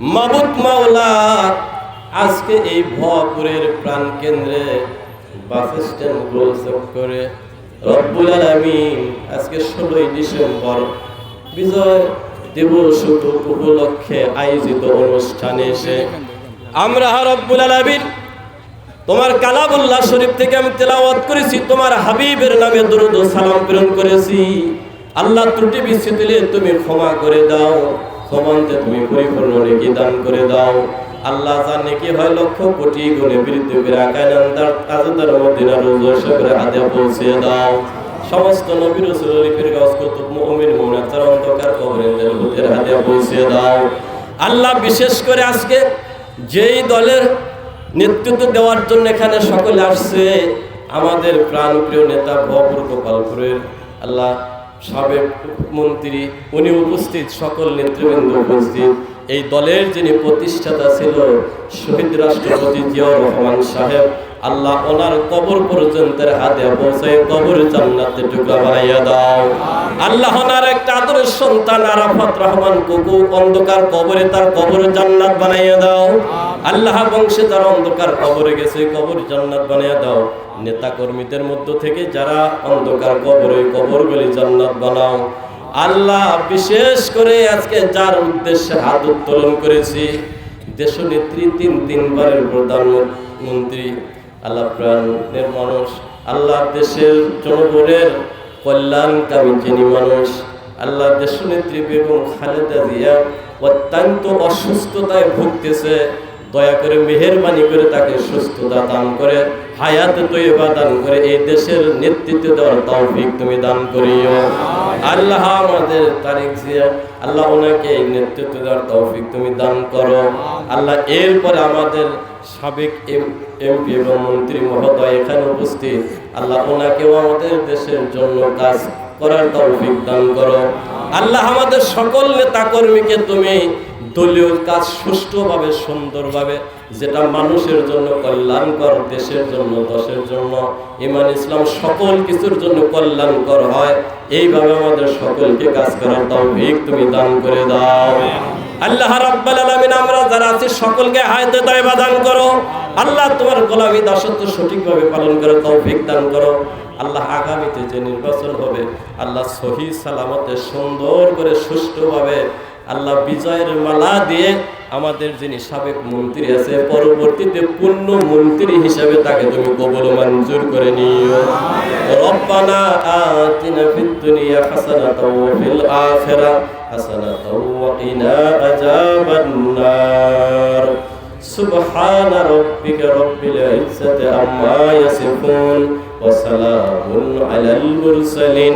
মাবুদ মাওলা, আজকে এই ভপুরের প্রাণ কেন্দ্রে বাস স্ট্যান্ড করে রব্বুল আলামিন আজকে ষোলোই ডিসেম্বর বিজয় দিবস উপলক্ষে আয়োজিত অনুষ্ঠানে এসে আমরা রব্বুল আলামিন তোমার কালাবুল্লাহ শরীফ থেকে আমি তেলাওয়াত করেছি, তোমার হাবিবের নামে দরুদ সালাম প্রেরণ করেছি। আল্লাহ ত্রুটি বিচ্ছুত দিলে তুমি ক্ষমা করে দাও। ক্ষমান্তে তুমি পরিপূর্ণ নেকি দান করে দাও। আল্লাহ যা নেকি হয় লক্ষ কোটি গুণে বৃদ্ধি করে আকায় নান্দার তাজদার মদিনা রোজ করে হাতে পৌঁছে দাও। সমস্ত নবী রসুল লিপির গাছ কুতুব মুমিন মুনাজ্জার অন্ধকার কবরের ভূতের হাতে পৌঁছে দাও। আল্লাহ বিশেষ করে আজকে যেই দলের নেতৃত্ব দেওয়ার জন্য এখানে সকলে আসছে, আমাদের প্রাণপ্রিয় নেতা ভবপুর গোপালপুরের আল্লাহ সাবেক মন্ত্রী উনি উপস্থিত সকল নেতৃবৃন্দ উপস্থিত। এই দলের যিনি প্রতিষ্ঠাতা ছিল শহীদ রাষ্ট্রপতি জিয়াউর রহমান সাহেব, আল্লাহ ওনার কবর পর্যন্ত হাতে পৌঁছায় কবর জান্নাতে টুকরা বানাইয়া দাও। আল্লাহ ওনার একটা আদরের সন্তান আরাফাত রহমান কুকু অন্ধকার কবরে তার কবর জান্নাত বানাইয়া দাও। আল্লাহ বংশে যারা অন্ধকার কবরে গেছে, কবর জান্নাত বানাইয়া দাও। নেতা কর্মীদের মধ্য থেকে যারা অন্ধকার কবরে কবরগুলি জান্নাত বানাও। আল্লাহ বিশেষ করে আজকে যার উদ্দেশ্যে হাত উত্তোলন করেছি দেশ দেশনেত্রী তিন তিনবারের প্রধানমন্ত্রী, আল্লাহ প্রাণের মানুষ, আল্লাহ দেশের জনগণের কল্যাণকামী যিনি মানুষ, আল্লাহ দেশ দেশনেত্রী বেগম খালেদা জিয়া অত্যন্ত অসুস্থতায় ভুগতেছে দয়া করে মেহরবানি করে তাকে সুস্থতা দান করে, হায়াত তৈবা দান করে, এই দেশের নেতৃত্ব দেওয়ার তৌফিক তুমি দান করিও। আল্লাহ আমাদের তারিক জিয়া আল্লাহ ওনাকে এই নেতৃত্ব দেওয়ার তৌফিক তুমি দান করো। আল্লাহ এরপরে আমাদের সাবেক এমপি এবং মন্ত্রী মহোদয় এখানে উপস্থিত, আল্লাহ ওনাকেও আমাদের দেশের জন্য কাজ করার তৌফিক দান করো। আল্লাহ আমাদের সকল নেতা কর্মীকে তুমি দলীয় কাজ সুষ্ঠুভাবে, সুন্দরভাবে, যেটা মানুষের জন্য কল্যাণকর, দেশের জন্য, দশের জন্য, ইমান, ইসলাম সকল কিছুর জন্য কল্যাণকর হয়, এইভাবে আমাদের সকলকে কাজ করার তৌফিক তুমি দান করে দাও। আল্লাহ রাব্বাল আলামিন, আমরা যারা আছি সকলকে হায়াতে তয়বা দান করো। আল্লাহ তোমার গোলামি দাসত্ব সঠিকভাবে পালন করে তৌফিক দান করো। আল্লাহ আগামীতে যে নির্বাচন হবে, আল্লাহ সহি সালামতে সুন্দর করে সুষ্ঠুভাবে আল্লাহ বিজয়ের মালা দিয়ে আমাদের যিনি সাবেক মন্ত্রী আছে পরবর্তীতে পূর্ণ মন্ত্রী হিসাবে তাকে তুমি কবল মঞ্জুর করে নিও রব্বানা আতিনা ফিদ দুনিয়া হাসানাতাও ওয়া ফিল আখিরা হাসানাতাও ওয়া কিনা আযাবান নার سبحان ربك رب العزة عما يصفون وسلام على المرسلين